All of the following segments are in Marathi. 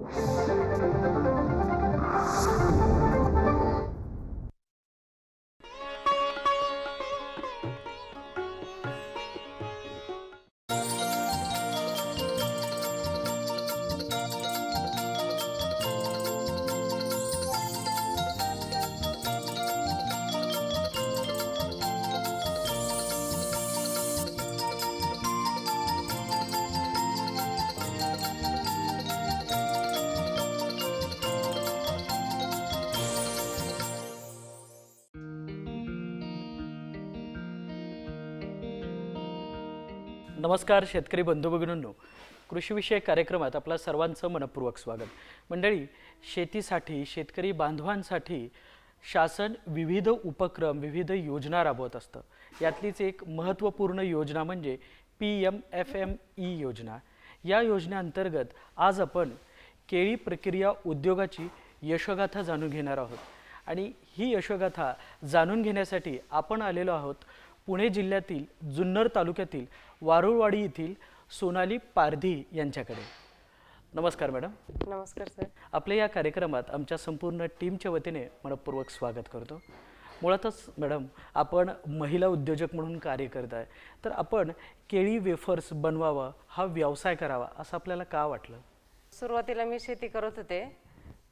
Thank you. नमस्कार शेतकरी बंधू भगिनींनो. कृषीविषयक कार्यक्रमात आपलं सर्वांचं मनपूर्वक स्वागत. मंडळी शेतीसाठी शेतकरी बांधवांसाठी शासन विविध उपक्रम विविध योजना राबवत असतं. यातलीच एक महत्त्वपूर्ण योजना म्हणजे P M F M E योजना. या योजनेअंतर्गत आज आपण केळी प्रक्रिया उद्योगाची यशोगाथा जाणून घेणार आहोत. आणि ही यशोगाथा जाणून घेण्यासाठी आपण आलेलो आहोत पुणे जिल्ह्यातील जुन्नर तालुक्यातील वारुळवाडी येथील सोनाली पारधी यांच्याकडे. नमस्कार मॅडम. नमस्कार सर. आपल्या या कार्यक्रमात आमच्या संपूर्ण टीमच्या वतीने मनपूर्वक स्वागत करतो. मुळातच मॅडम आपण महिला उद्योजक म्हणून कार्य करत आहे. तर आपण केळी वेफर्स बनवावा हा व्यवसाय करावा असं आपल्याला का वाटलं? सुरुवातीला मी शेती करत होते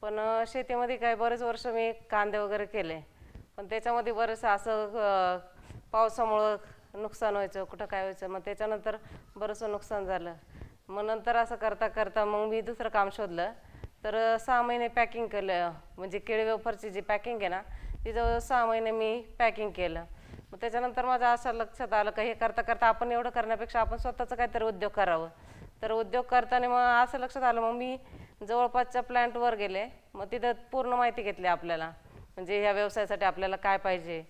पण शेतीमध्ये काय बरेच वर्ष मी कांदे वगैरे केले. पण त्याच्यामध्ये बरंचसं असं पावसामुळं नुकसान व्हायचं कुठं काय व्हायचं मग त्याच्यानंतर बरंचसं नुकसान झालं. मग नंतर असं करता करता मग मी दुसरं काम शोधलं. तर सहा महिने पॅकिंग केलं म्हणजे केळी वेफरची जी पॅकिंग आहे ना ती जवळ सहा महिने मी पॅकिंग केलं. मग त्याच्यानंतर माझं असं लक्षात आलं का हे करता करता आपण एवढं करण्यापेक्षा आपण स्वतःचं काहीतरी उद्योग करावं. तर उद्योग करताना मग असं लक्षात आलं मग मी जवळपासच्या प्लॅन्टवर गेले. मग तिथं पूर्ण माहिती घेतली आपल्याला. म्हणजे ह्या व्यवसायासाठी आपल्याला काय पाहिजे?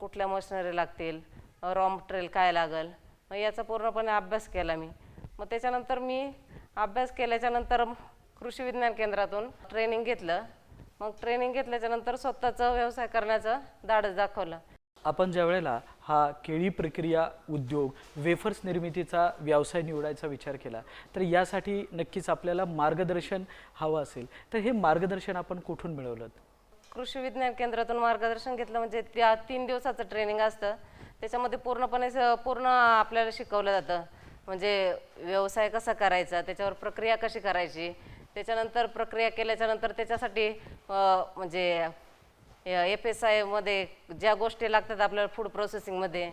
कुठल्या मशिनरी लागतील? रॉ मटेरियल काय लागेल? मग याचा पूर्णपणे अभ्यास केला मी. मग त्याच्यानंतर मी अभ्यास केल्याच्यानंतर कृषी विज्ञान केंद्रातून ट्रेनिंग घेतलं. मग ट्रेनिंग घेतल्याच्यानंतर स्वतःचा व्यवसाय करण्याचं धाडस दाखवलं. आपण ज्या वेळेला हा केळी प्रक्रिया उद्योग वेफर्स निर्मितीचा व्यवसाय निवडायचा विचार केला तर यासाठी नक्कीच आपल्याला मार्गदर्शन हवं असेल. तर हे मार्गदर्शन आपण कुठून मिळवलं कृषी विज्ञान केंद्रातून मार्गदर्शन घेतलं म्हणजे त्या तीन दिवसाचं ट्रेनिंग असतं. त्याच्यामध्ये पूर्णपणे स- पूर्ण आपल्याला शिकवलं जातं. म्हणजे व्यवसाय कसा करायचा त्याच्यावर प्रक्रिया कशी करायची त्याच्यानंतर प्रक्रिया केल्याच्यानंतर त्याच्यासाठी म्हणजे एफ एस आयमध्ये ज्या गोष्टी लागतात आपल्याला फूड प्रोसेसिंगमध्ये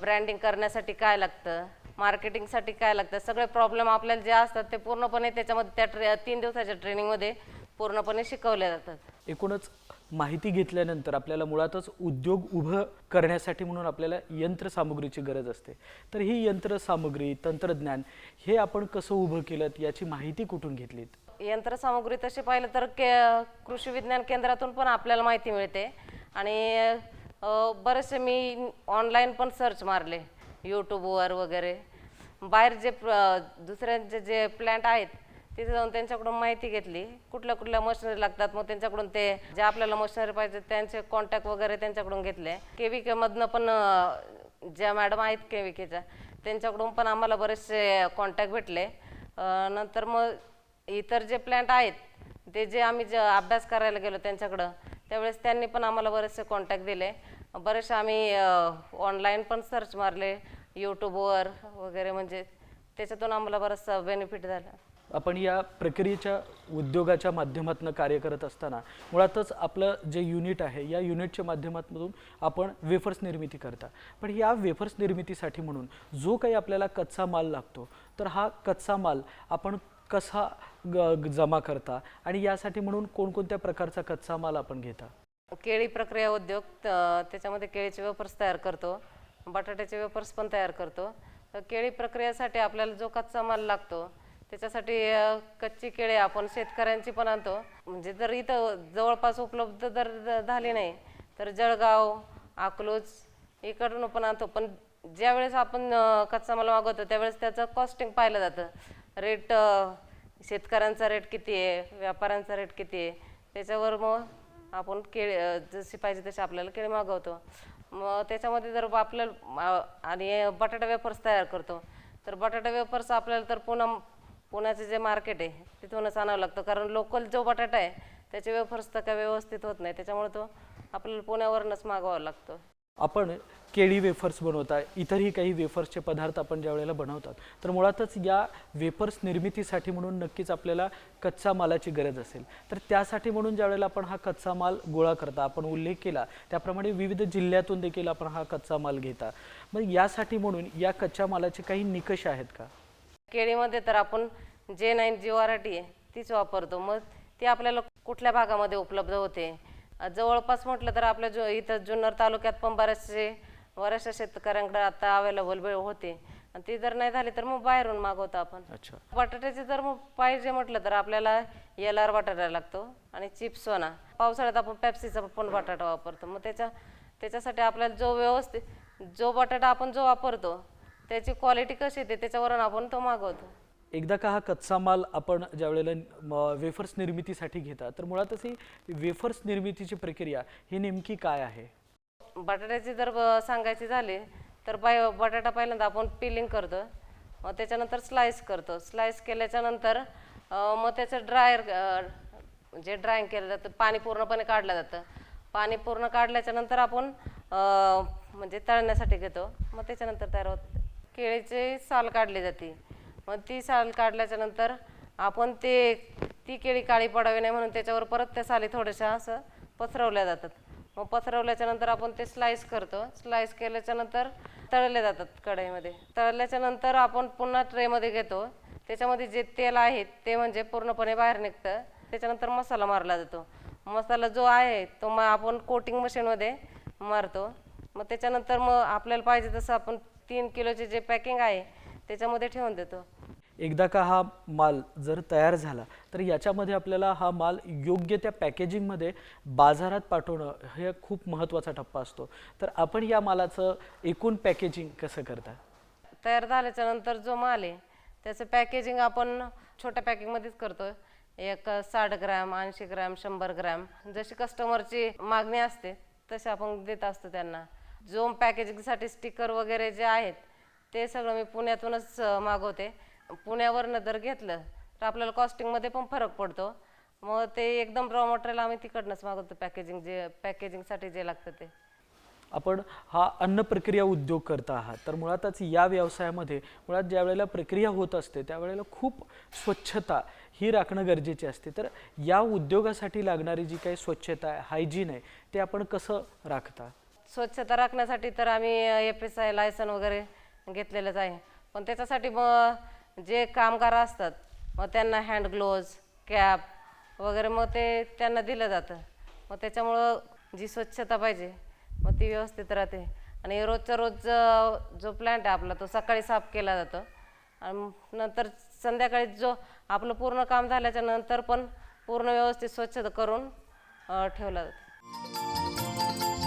ब्रँडिंग करण्यासाठी काय लागतं मार्केटिंगसाठी काय लागतं सगळे प्रॉब्लेम आपल्याला जे असतात ते पूर्णपणे त्याच्यामध्ये त्या ट्रे तीन दिवसाच्या ट्रेनिंगमध्ये पूर्णपणे शिकवले जातात. एकूणच माहिती घेतल्यानंतर आपल्याला मुळातच उद्योग उभं करण्यासाठी म्हणून आपल्याला यंत्रसामुग्रीची गरज असते. तर ही यंत्रसामुग्री तंत्रज्ञान हे आपण कसं उभं केलं याची माहिती कुठून घेतलीत? यंत्रसामुग्री तशी पाहिलं तर के कृषी विज्ञान केंद्रातून पण आपल्याला माहिती मिळते. आणि बरेचसे मी ऑनलाईन पण सर्च मारले यूट्यूबवर वगैरे. बाहेर जे दुसऱ्यांचे जे प्लॅन्ट आहेत तिथे जाऊन त्यांच्याकडून माहिती घेतली. कुठल्या कुठल्या मशिनरी लागतात मग त्यांच्याकडून ते जे आपल्याला मशिनरी पाहिजे त्यांचे कॉन्टॅक्ट वगैरे त्यांच्याकडून घेतले. के व्ही केमधनं पण ज्या मॅडम आहेत के व्ही केच्या त्यांच्याकडून पण आम्हाला बरेचसे कॉन्टॅक्ट भेटले. नंतर मग इतर जे प्लॅन्ट आहेत ते जे आम्ही जे अभ्यास करायला गेलो त्यांच्याकडं त्यावेळेस त्यांनी पण आम्हाला बरेचसे कॉन्टॅक्ट दिले. बरेचसे आम्ही ऑनलाईन पण सर्च मारले यूट्यूबवर वगैरे म्हणजे त्याच्यातून आम्हाला बराचसा बेनिफिट झाला. आपण या प्रक्रियेच्या उद्योगाच्या माध्यमातून कार्य करत असताना मुळातच आपलं जे युनिट आहे या युनिटच्या माध्यमातून आपण वेफर्स निर्मिती करता. पण या वेफर्स निर्मितीसाठी म्हणून जो काही आपल्याला कच्चा माल लागतो तर हा कच्चा माल आपण कसा ग- जमा करता आणि यासाठी म्हणून कोणकोणत्या प्रकारचा कच्चा माल आपण घेता? केळी प्रक्रिया उद्योग त्याच्यामध्ये केळीचे वेपर्स तयार करतो बटाट्याचे वेफर्स पण तयार करतो. तर केळी प्रक्रियेसाठी आपल्याला जो कच्चा माल लागतो त्याच्यासाठी कच्ची केळी आपण शेतकऱ्यांची पण आणतो. म्हणजे जर इथं जवळपास उपलब्ध जर झाली नाही तर जळगाव अकलूज इकडून पण आणतो. पण ज्यावेळेस आपण कच्चा माल मागवतो त्यावेळेस त्याचं कॉस्टिंग पाहिलं जातं. रेट शेतकऱ्यांचा रेट किती आहे व्यापाऱ्यांचा रेट किती आहे त्याच्यावर मग आपण केळी जशी पाहिजे तशी आपल्याला केळी मागवतो. मग त्याच्यामध्ये जर आपल्याला आणि बटाटा वेफर्स तयार करतो तर बटाटा वेफर्स आपल्याला तर पुन्हा पुण्याचं जे मार्केट आहे तिथूनच आणावं लागतं. कारण लोकल जो बटाटा आहे त्याचे वेफर्स तर काय व्यवस्थित होत नाही. त्याच्यामुळे तो आपल्याला पुण्यावरूनच मागवावा लागतो. आपण केळी वेफर्स बनवता इतरही काही वेफर्सचे पदार्थ आपण ज्या वेळेला बनवतात तर मुळातच या वेफर्स निर्मितीसाठी म्हणून नक्कीच आपल्याला कच्चा मालाची गरज असेल. तर त्यासाठी म्हणून ज्या वेळेला आपण हा कच्चा माल गोळा करता आपण उल्लेख केला त्याप्रमाणे विविध जिल्ह्यातून देखील आपण हा कच्चा माल घेता. मग यासाठी म्हणून या कच्च्या मालाचे काही निकष आहेत का? केळीमध्ये तर आपण जे नाईन जी व्हरायटी आहे तीच वापरतो. मग ती आपल्याला कुठल्या भागामध्ये उपलब्ध होते? जवळपास म्हटलं तर आपल्या जो इथं जुन्नर तालुक्यात पण बरेचसे बऱ्याचशा शेतकऱ्यांकडे आता अवेलेबल होते. आणि ती जर नाही झाली तर मग बाहेरून मागवतो आपण. अच्छा. बटाट्याचे जर मग पाहिजे म्हटलं तर आपल्याला एल बटाटा लागतो आणि चिप्स सोना पावसाळ्यात आपण पेप्सीचा पण बटाटा वापरतो. मग त्याच्या त्याच्यासाठी आपल्याला जो व्यवस्थित जो बटाटा आपण जो वापरतो त्याची क्वालिटी कशी येते त्याच्यावरून आपण तो मागवतो. एकदा का हा कच्चा माल आपण ज्या वेळेला वेफर्स निर्मितीसाठी घेता तर मुळातच ही वेफर्स निर्मितीची प्रक्रिया ही नेमकी काय आहे? बटाट्याची जर सांगायची झाली तर बाय बटाटा पहिल्यांदा आपण पिलिंग करतो मग त्याच्यानंतर स्लाइस करतो. स्लाइस केल्याच्यानंतर अं, मग त्याचं ड्रायर जे ड्रायिंग केलं जातं पाणी पूर्णपणे काढलं जातं. पाणी पूर्ण काढल्याच्या नंतर आपण म्हणजे तळण्यासाठी घेतो. मग त्याच्यानंतर तयार होत केळीचे साल काढले जाते. मग ती साल काढल्याच्या नंतर आपण ते ती केळी काळी पडावी नाही म्हणून त्याच्यावर परत त्या साली थोड्याशा असं पसरवल्या जातात. मग पसरवल्याच्या नंतर आपण ते स्लाईस करतो. स्लाईस केल्याच्यानंतर तळले जातात कढईमध्ये. तळल्याच्या नंतर आपण पुन्हा ट्रेमध्ये घेतो. त्याच्यामध्ये जे तेल आहे ते म्हणजे पूर्णपणे बाहेर निघतं. त्याच्यानंतर मसाला मारला जातो. मसाला जो आहे तो मग आपण कोटिंग मशीनमध्ये मारतो. मग त्याच्यानंतर मग आपल्याला पाहिजे तसं आपण तीन किलोचे जे पॅकिंग आहे त्याच्यामध्ये ठेवून देतो. एकदा का हा माल जर तयार झाला तर याच्यामध्ये आपल्याला हा माल योग्य त्या पॅकेजिंगमध्ये बाजारात पाठवणं हे खूप महत्त्वाचा टप्पा असतो. तर आपण या मालाचं एकूण पॅकेजिंग कसं करता? तयार झाल्याच्यानंतर जो माल आहे त्याचं पॅकेजिंग आपण छोट्या पॅकिंगमध्येच करतो. एक साठ ग्रॅम ऐंशी ग्रॅम शंभर ग्रॅम जशी कस्टमरची मागणी असते तसे आपण देत असतो त्यांना. जो पॅकेजिंगसाठी स्टिकर वगैरे जे आहेत ते सगळं मी पुण्यातूनच मागवते. पुण्यावरनं जर घेतलं तर आपल्याला कॉस्टिंगमध्ये पण फरक पडतो. मग ते एकदम रॉ मटेरियल आम्ही तिकडनंच मागवतो पॅकेजिंग जे पॅकेजिंगसाठी जे लागतं ते. आपण हा अन्न प्रक्रिया उद्योग करता आहात. तर मुळातच या व्यवसायामध्ये मुळात ज्या वेळेला प्रक्रिया होत असते त्यावेळेला खूप स्वच्छता ही राखणं गरजेची असते. तर या उद्योगासाठी लागणारी जी काही स्वच्छता आहे हायजीन आहे ते आपण कसं राखता? स्वच्छता राखण्यासाठी तर आम्ही एफ एस आय लायसन वगैरे घेतलेलंच आहे. पण त्याच्यासाठी मग जे कामगार असतात मग त्यांना हँड ग्लोव्ज कॅप वगैरे मग ते त्यांना दिलं जातं. मग त्याच्यामुळं जी स्वच्छता पाहिजे मग ती व्यवस्थित राहते. आणि रोजच्या रोज जो प्लॅन्ट आहे आपला तो सकाळी साफ केला जातो. आणि नंतर संध्याकाळी जो आपलं पूर्ण काम झाल्याच्यानंतर पण पूर्ण व्यवस्थित स्वच्छता करून ठेवला जातो.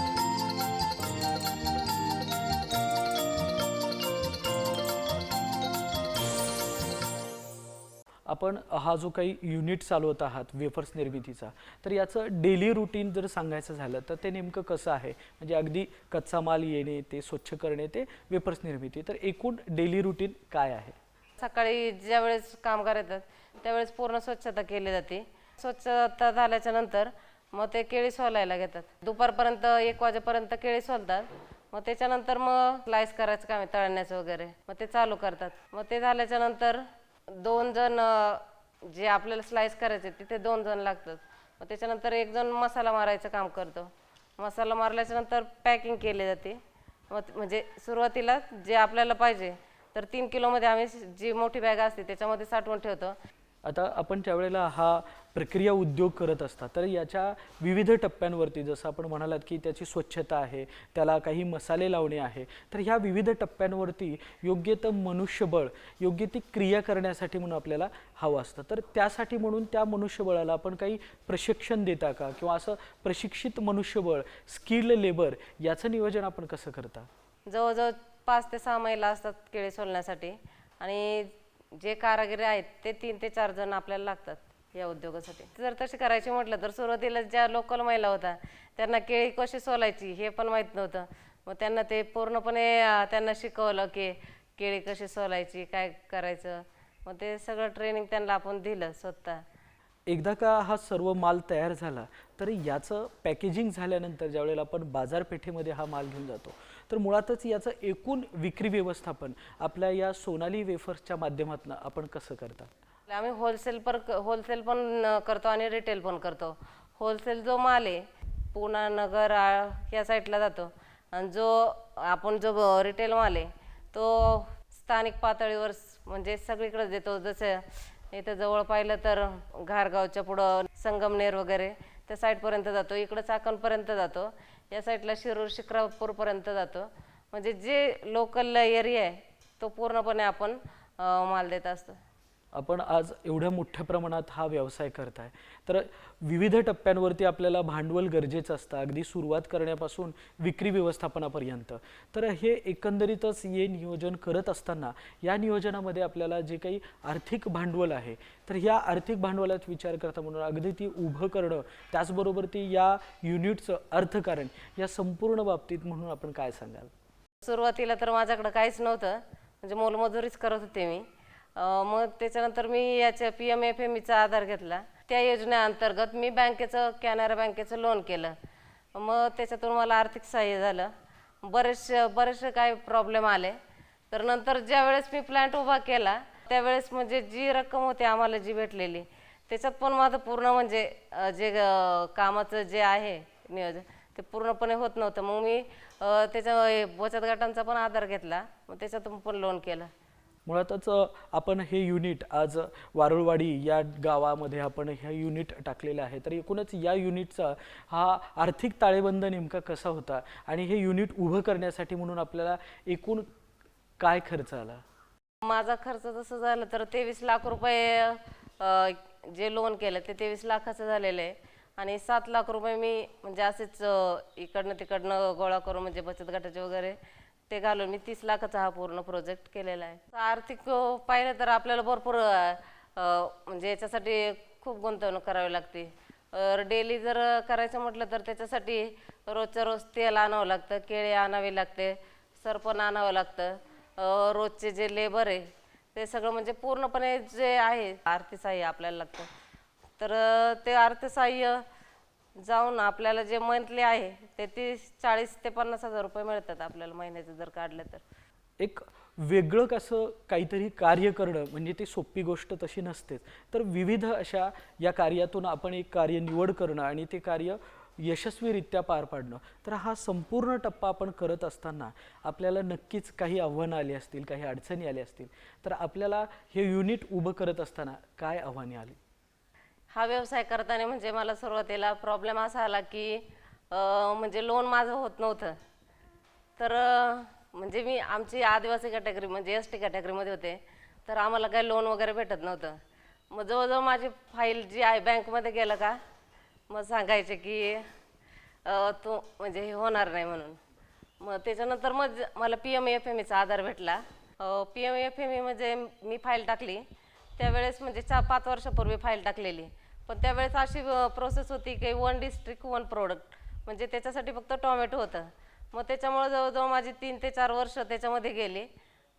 आपण हा जो काही युनिट चालवत आहात वेफर्स निर्मितीचा तर याचं डेली रुटीन जर सांगायचं झालं तर ते नेमकं कसं आहे? म्हणजे अगदी कच्चा माल येणे ते स्वच्छ करणे ते वेफर्स निर्मिती. तर एकूण डेली रुटीन काय आहे? सकाळी ज्यावेळेस कामगार येतात त्यावेळेस पूर्ण स्वच्छता केली जाते. स्वच्छता झाल्याच्यानंतर मग ते केळी सोलायला घेतात. दुपारपर्यंत एक वाजेपर्यंत केळी सोलतात. मग त्याच्यानंतर मग स्लाइस करायचं काम आहे तळण्याचं वगैरे. मग ते चालू करतात. मग ते झाल्याच्यानंतर दोन जण अं, जे आपल्याला स्लाइस करायचे तिथे दोन जण लागतात. मग त्याच्यानंतर एक जण मसाला मारायचं काम करतो. मसाला मारल्याच्या नंतर पॅकिंग केली जाते. मग ते- म्हणजे सुरुवातीला जे आपल्याला पाहिजे तर तीन किलोमध्ये आम्ही जी मोठी बॅग असते त्याच्यामध्ये साठवून ठेवतो. आता आपण ज्यावेळेला हा प्रक्रिया उद्योग करत असता तर याच्या विविध टप्प्यांवरती जसं आपण म्हणालात की त्याची स्वच्छता आहे त्याला काही मसाले लावणे आहे तर ह्या विविध टप्प्यांवरती योग्य तर मनुष्यबळ योग्य ती क्रिया करण्यासाठी म्हणून आपल्याला हवं असतं. तर त्यासाठी म्हणून त्या मनुष्यबळाला आपण काही प्रशिक्षण देता का? किंवा असं प्रशिक्षित मनुष्यबळ स्किल्ड लेबर याचं नियोजन आपण कसं करता? जवळजवळ पाच ते सहा महिला असतात केळी सोलण्यासाठी. आणि जे कारागिरी आहेत ते तीन ते चार जण आपल्याला लागतात या उद्योगासाठी. जर तशी करायची म्हटलं तर सुरुवातीला ज्या लोकल महिला होत्या त्यांना केळी कशी सोलायची हे पण माहीत नव्हतं. मग त्यांना ते पूर्णपणे त्यांना शिकवलं की केळी कशी सोलायची काय करायचं. मग ते सगळं ट्रेनिंग त्यांना आपण दिलं स्वतः. एकदा का हा सर्व माल तयार झाला तर याचं पॅकेजिंग झाल्यानंतर ज्यावेळेला आपण बाजारपेठेमध्ये हा माल घेऊन जातो तर मुळातच याचं एकूण विक्री व्यवस्थापन आपल्या या सोनाली वेफर्सच्या माध्यमातून आपण कसं करतात? म्हणजे आम्ही होलसेल पर होलसेल पण करतो आणि रिटेल पण करतो. होलसेल जो माल आहे पुणा नगर या साईडला जातो. आणि जो आपण जो रिटेल माल आहे तो स्थानिक पातळीवर म्हणजे सगळीकडे देतो. जसं इथं जवळ पाहिलं तर घारगावच्या पुढं संगमनेर वगैरे त्या साईडपर्यंत जातो. इकडं चाकणपर्यंत जातो. या साईडला शिरूर शिक्रापूरपर्यंत जातो. म्हणजे जे लोकल एरिया आहे तो पूर्णपणे आपण माल देत असतो. आपण आज एवढ्या मोठ्या प्रमाणात हा व्यवसाय करताय. तर विविध टप्प्यांवरती आपल्याला भांडवल गरजेचं असतं. अगदी सुरुवात करण्यापासून विक्री व्यवस्थापनापर्यंत. तर हे एकंदरीतच हे नियोजन करत असताना या नियोजनामध्ये आपल्याला जे काही आर्थिक भांडवल आहे तर या आर्थिक भांडवलात विचार करता म्हणून अगदी ती उभं करणं त्याचबरोबर ती या युनिटचं अर्थकारण या संपूर्ण बाबतीत म्हणून आपण काय सांगाल? सुरुवातीला तर माझ्याकडं काहीच नव्हतं. म्हणजे मोलमजुरीच करत होते मी. मग त्याच्यानंतर मी याच्या पी एम एफ एम ईचा आधार घेतला. त्या योजनेअंतर्गत मी बँकेचं कॅनरा बँकेचं लोन केलं. मग त्याच्यातून मला आर्थिक सहाय्य झालं. बरेचसे बरेचसे काही प्रॉब्लेम आले. तर नंतर ज्या वेळेस मी प्लॅन्ट उभा केला त्यावेळेस म्हणजे जी रक्कम होती आम्हाला जी भेटलेली त्याच्यात पण माझं पूर्ण म्हणजे जे कामाचं जे आहे नियोजन ते पूर्णपणे होत नव्हतं. मग मी त्याच्या बचत गटांचा पण आधार घेतला. मग त्याच्यातून पण लोन केलं. मुळातच आपण हे युनिट आज वारुळवाडी या गावामध्ये आपण ह्या युनिट टाकलेलं आहे. तर एकूणच या युनिटचा हा आर्थिक ताळेबंद नेमका कसा होता आणि हे युनिट उभं करण्यासाठी म्हणून आपल्याला एकूण काय खर्च आला? माझा खर्च तसं झालं तर तेवीस लाख रुपये जे लोन केलं ते तेवीस लाखाचं झालेलं आहे. आणि सात लाख रुपये मी म्हणजे असेच इकडनं तिकडनं गोळा करून म्हणजे बचत गटाचे वगैरे ते घालून मी तीस लाखाचा हा पूर्ण प्रोजेक्ट केलेला आहे. आर्थिक पाहिलं तर आपल्याला भरपूर म्हणजे याच्यासाठी खूप गुंतवणूक करावी लागते. डेली जर करायचं म्हटलं तर त्याच्यासाठी रोजच्या रोज तेल आणावं लागतं केळे आणावे लागते सरपण आणावं लागतं. रोजचे जे लेबर आहे ते सगळं म्हणजे पूर्णपणे जे आहे आर्थिक सहाय्य आपल्याला लागतं. तर ते अर्थसहाय्य जाऊन आपल्याला जे मंथली आहे ते तीस चाळीस ते पन्नास हजार रुपये मिळतात आपल्याला महिन्याचं जर काढलं तर. एक वेगळं कसं काहीतरी कार्य करणं म्हणजे ती सोपी गोष्ट तशी नसतेच. तर विविध अशा या कार्यातून आपण एक कार्य निवड करणं आणि ते कार्य यशस्वीरित्या पार पाडणं. तर हा संपूर्ण टप्पा आपण करत असताना आपल्याला नक्कीच काही आव्हानं आली असतील काही अडचणी आल्या असतील तर आपल्याला हे युनिट उभं करत असताना काय आव्हाने आली? हा व्यवसाय करताना म्हणजे मला सुरुवातीला प्रॉब्लेम असा आला की म्हणजे लोन माझं होत नव्हतं. तर म्हणजे मी आमची आदिवासी कॅटेगरी म्हणजे एस टी कॅटेगरीमध्ये होते. तर आम्हाला काही लोन वगैरे भेटत नव्हतं. मग जवळजवळ माझी फाईल जी आहे बँकमध्ये गेलं का मग सांगायचे की तू म्हणजे हे होणार नाही म्हणून. मग त्याच्यानंतर मग मला पी एम एफ एम एचा आधार भेटला. P M F M E म्हणजे मी फाईल टाकली. त्यावेळेस म्हणजे चार पाच वर्षापूर्वी फाईल टाकलेली. पण त्यावेळेस अशी प्रोसेस होती की वन डिस्ट्रिक्ट वन प्रोडक्ट म्हणजे त्याच्यासाठी फक्त टोमॅटो होतं. मग त्याच्यामुळं जवळजवळ माझी तीन ते चार वर्ष त्याच्यामध्ये गेली.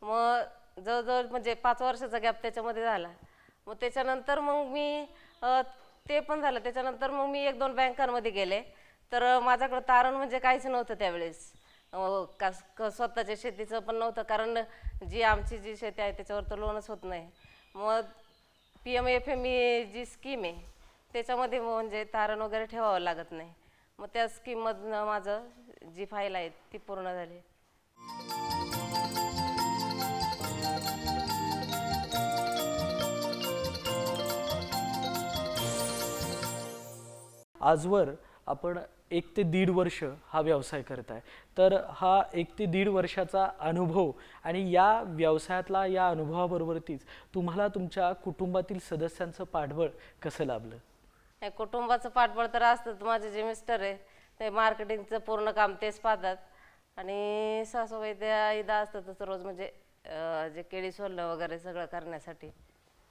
मग जवळजवळ म्हणजे पाच वर्षाचा गॅप त्याच्यामध्ये झाला. मग त्याच्यानंतर मग मी ते पण झालं. त्याच्यानंतर मग मी एक दोन बँकांमध्ये गेले. तर माझ्याकडं तारण म्हणजे काहीच नव्हतं त्यावेळेस. का क- स्वतःच्या शेतीचं पण नव्हतं. कारण जी आमची जी शेती आहे त्याच्यावर तर लोनच होत नाही. मग P M F M E जी स्कीम आहे त्याच्यामध्ये म्हणजे तारण वगैरे ठेवावं लागत नाही. मग त्या स्कीममधनं माझं जी फाईल आहे ती पूर्ण झाली. आजवर आपण एक ते दीड वर्ष हा व्यवसाय करत आहे. तर हा एक ते दीड वर्षाचा अनुभव आणि या व्यवसायातला या अनुभवाबरोबरतीच तुम्हाला तुमच्या कुटुंबातील सदस्यांचं पाठबळ कसं लाभलं? या कुटुंबाचं पाठबळ तर असतं माझे जे मिस्टर आहे ते मार्केटिंगचं पूर्ण काम तेच पाहतात. आणि सासूबाई त्या इदा असतातच रोज. म्हणजे जे केळी सोललं वगैरे सगळं करण्यासाठी.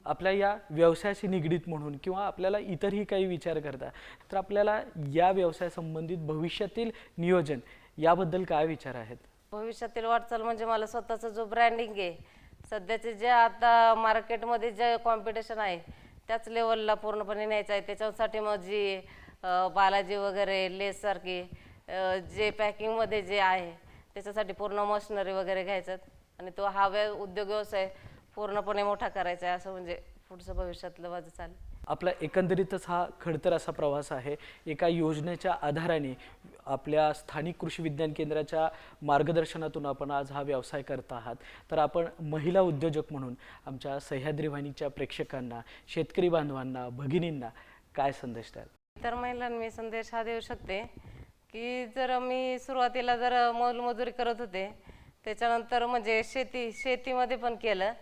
आपल्या या व्यवसायाशी निगडीत म्हणून किंवा आपल्याला इतरही काही विचार करता तर आपल्याला या व्यवसायासंबंधित भविष्यातील नियोजन याबद्दल काय विचार आहेत? भविष्यातील वाटचाल म्हणजे मला स्वतःचा जो ब्रँडिंग आहे सध्याचे जे आता मार्केटमध्ये जे कॉम्पिटिशन आहे त्याच लेवलला पूर्णपणे न्यायचं आहे. त्याच्यासाठी मग जी बालाजी वगैरे लेससारखी जे पॅकिंगमध्ये जे आहे त्याच्यासाठी पूर्ण मशिनरी वगैरे घ्यायचं. आणि तो हा व्य उद्योग व्यवसाय पूर्णपणे मोठा करायचा आहे असं म्हणजे पुढचं भविष्यातलं माझं चालेल आपला एकंदरीतच हा खडतर असा प्रवास आहे. एका योजनेच्या आधाराने आपल्या स्थानिक कृषी विज्ञान केंद्राच्या मार्गदर्शनातून आपण आज हा व्यवसाय करत आहात. तर आपण महिला उद्योजक म्हणून आमच्या सह्याद्री वाहिनीच्या प्रेक्षकांना शेतकरी बांधवांना भगिनींना काय संदेश द्याल? तर महिलांना मी संदेश हा देऊ शकते की जर मी सुरुवातीला जर मोलमजुरी करत होते त्याच्यानंतर म्हणजे शेती शेतीमध्ये पण केलं.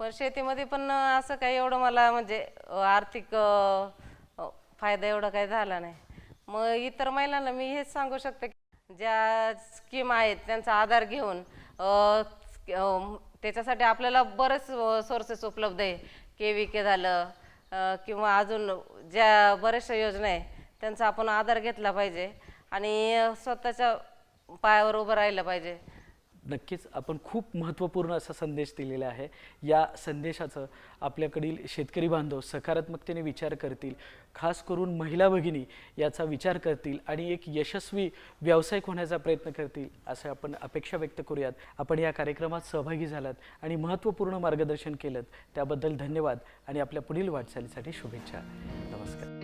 पण शेतीमध्ये पण असं काही एवढं मला म्हणजे आर्थिक फायदा एवढा काही झाला नाही. मग इतर महिलांना मी हेच सांगू शकते की ज्या स्कीम आहेत त्यांचा आधार घेऊन त्याच्यासाठी आपल्याला बरेच सोर्सेस उपलब्ध आहे. के व्ही के झालं किंवा अजून ज्या बऱ्याचशा योजना आहे त्यांचा आपण आधार घेतला पाहिजे. आणि स्वतःच्या पायावर उभं राहिलं पाहिजे. नक्कीच आपण खूप महत्त्वपूर्ण असा संदेश दिलेला आहे. या संदेशाचं आपल्याकडील शेतकरी बांधव सकारात्मकतेने विचार करतील. खास करून महिला भगिनी याचा विचार करतील आणि एक यशस्वी व्यावसायिक होण्याचा प्रयत्न करतील असं आपण अपेक्षा व्यक्त करूयात. आपण या कार्यक्रमात सहभागी झालात आणि महत्त्वपूर्ण मार्गदर्शन केलं त्याबद्दल धन्यवाद आणि आपल्या पुढील वाटचालीसाठी शुभेच्छा. नमस्कार.